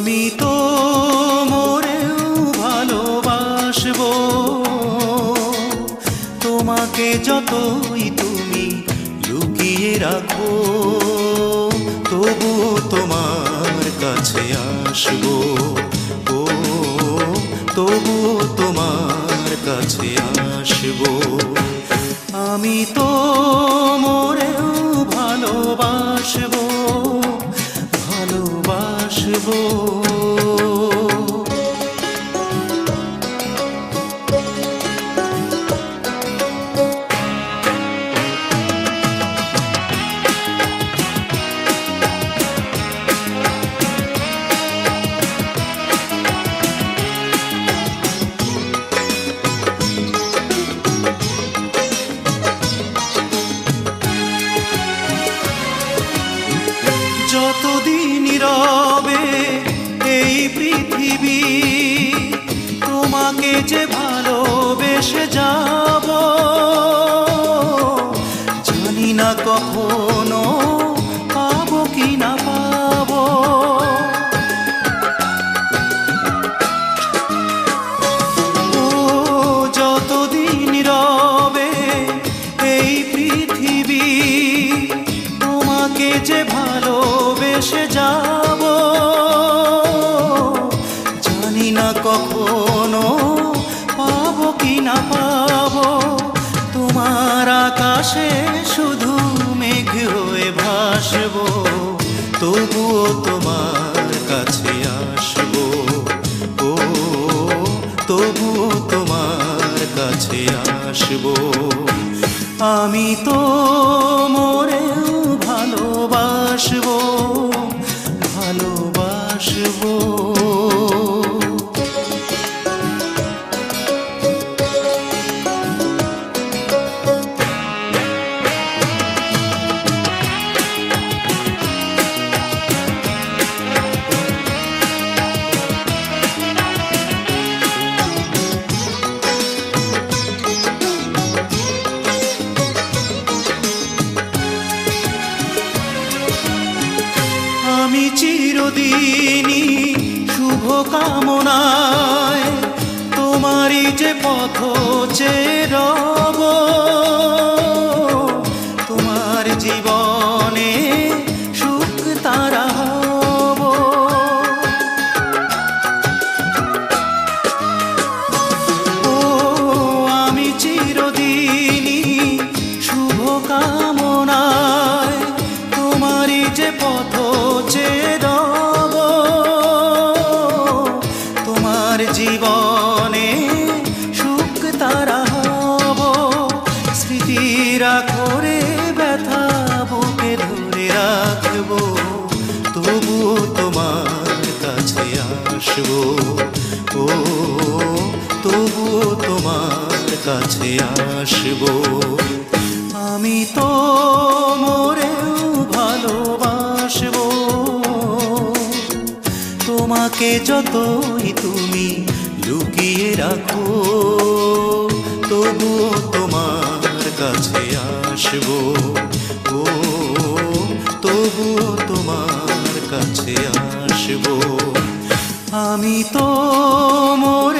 আমি তো মোরেও ভালোবাসব। তোমাকে যতই তুমি লুকিয়ে রাখো তবু তোমার কাছে আসব। ও তবু তোমার কাছে আসব। আমি তো মোরেও ভালোবাসব। ভালোবাসবো যতদিন রবে এই পৃথিবী। তোমাকে যে ভালোবেসে যাব আকাশে শুধু মেঘ হয়ে ভাসব, তবুও তোমার কাছে আসব। ও, তবুও তোমার কাছে আসব। আমি তো মরেও ভালোবাসবো। আমি চিরদিনই শুভ কামনায় তোমারই যে পথ চেরব স্মৃতিরা করে ব্যথা বুকে ধরে রাখব তবু তোমার কাছে আসব। ও তবু তোমার কাছে আসব। আমি তো মরেও ভালোবাসবো। তোমাকে যতই তুমি লুকিয়ে রাখো আসব। ও তবু তোমার কাছে আসব। আমি তো মরে